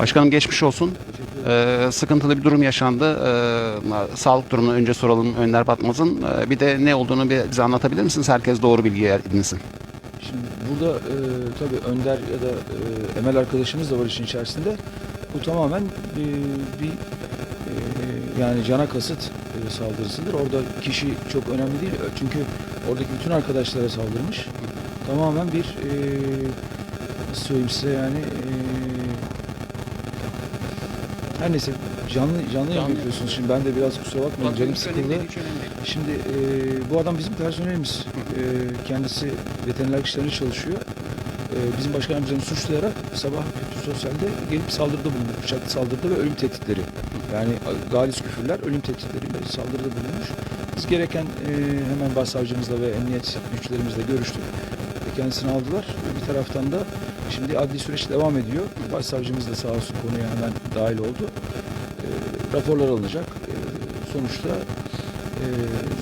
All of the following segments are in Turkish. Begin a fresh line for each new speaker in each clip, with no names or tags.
Başkanım geçmiş olsun. Ee, sıkıntılı bir durum yaşandı. Ee, sağlık durumunu önce soralım Önder Batmaz'ın. Ee, bir de ne olduğunu bir bize anlatabilir misiniz? Herkes doğru bilgi edinsin.
Şimdi burada e, tabii Önder ya da e, Emel arkadaşımız da var işin içerisinde. Bu tamamen e, bir e, yani cana kasıt e, saldırısıdır. Orada kişi çok önemli değil. Çünkü oradaki bütün arkadaşlara saldırmış. Tamamen bir e, nasıl söyleyeyim size yani e, her neyse canlı canlı yayın yapıyorsunuz. Şimdi ben de biraz kusura bakmayın canım sıkıldı. Şimdi e, bu adam bizim personelimiz. E, kendisi veteriner işlerinde çalışıyor. E, bizim başkanımızın suçlayarak sabah Kültür Sosyal'de gelip saldırıda bulunmuş. Bıçaklı saldırıda ve ölüm tehditleri. Yani galis küfürler ölüm tehditleriyle saldırıda bulunmuş. Biz gereken e, hemen başsavcımızla ve emniyet güçlerimizle görüştük. Kendisini aldılar. Bir taraftan da şimdi adli süreç devam ediyor. Başsavcımız da sağ olsun konuya hemen dahil oldu. E, raporlar alınacak. E, sonuçta e,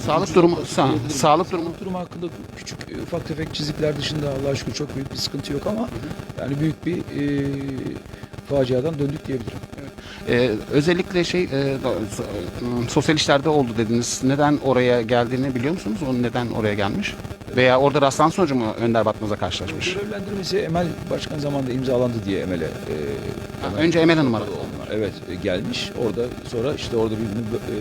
Sağlık durumu sa- sağlık durumu
durumu hakkında küçük e, ufak tefek çizikler dışında Allah'a şükür çok büyük bir sıkıntı yok ama yani büyük bir e, faciadan döndük diyebilirim.
Ee, özellikle şey e, s- sosyal işlerde oldu dediniz. Neden oraya geldiğini biliyor musunuz? O neden oraya gelmiş? Veya orada rastlan sonucu mu Önder Batmaz'a karşılaşmış?
Görevlendirmesi Emel Başkan zamanında imzalandı diye Emel'e. e,
Ha, önce Emel Hanım aradı.
onlar, Evet e, gelmiş. Orada sonra işte orada bir e,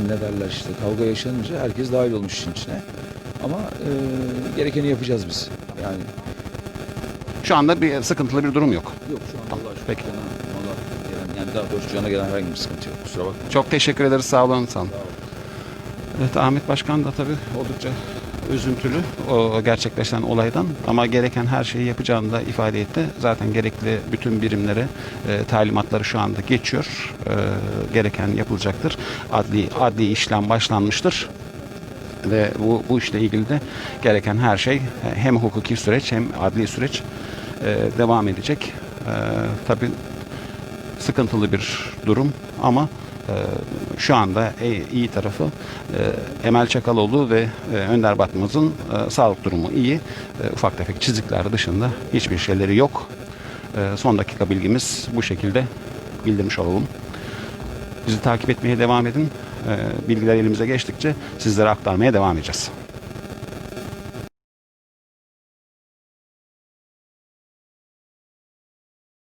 e, ne derler işte kavga yaşanınca herkes dahil olmuş işin içine. Ama e, gerekeni yapacağız biz. Yani
Şu anda bir sıkıntılı bir durum yok.
yok şu an Allah'a şükür.
Peki.
Yani daha doğrusu cana gelen herhangi bir sıkıntı yok. Kusura bakma.
Çok teşekkür ederiz. Sağ olun. Sağ olun. Evet Ahmet Başkan da tabii oldukça üzüntülü o gerçekleşen olaydan ama gereken her şeyi yapacağını da ifade etti. Zaten gerekli bütün birimlere e, talimatları şu anda geçiyor. E, gereken yapılacaktır. Adli adli işlem başlanmıştır. Ve bu, bu işle ilgili de gereken her şey e, hem hukuki süreç hem adli süreç e, devam edecek. E, tabii sıkıntılı bir durum ama e, şu anda e- iyi tarafı e, Emel Çakaloğlu ve Önder Batmaz'ın sağlık durumu iyi. Ufak tefek çizikler dışında hiçbir şeyleri yok. Son dakika bilgimiz bu şekilde bildirmiş olalım. Bizi takip etmeye devam edin. Bilgiler elimize geçtikçe sizlere aktarmaya devam edeceğiz.